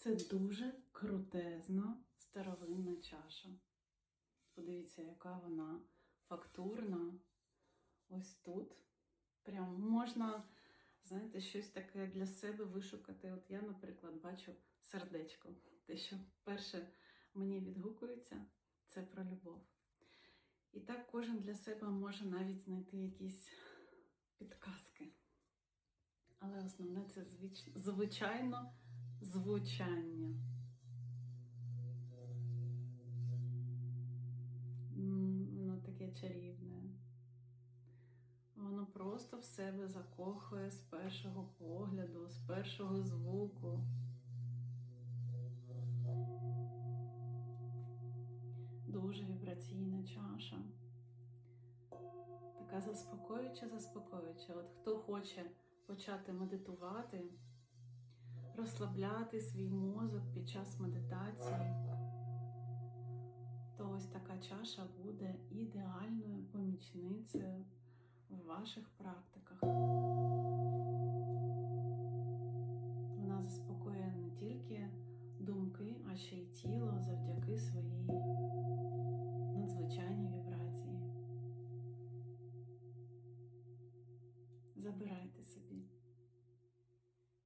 Це дуже крутезна старовинна чаша. Подивіться, яка вона фактурна. Ось тут. Прям можна, знаєте, щось таке для себе вишукати. От я, наприклад, бачу сердечко. Те, що перше мені відгукується, це про любов. І так кожен для себе може навіть знайти якісь підказки. Але основне це звичайно звучання. Воно таке чарівне. Воно просто в себе закохує з першого погляду, з першого звуку. Дуже вібраційна чаша. Така заспокоююча, заспокоююча. От хто хоче почати медитувати, розслабляти свій мозок під час медитації, то ось така чаша буде ідеальною помічницею в ваших практиках. Вона заспокоює не тільки думки, а ще й тіло завдяки своїй надзвичайній вібрації. Забирайте собі.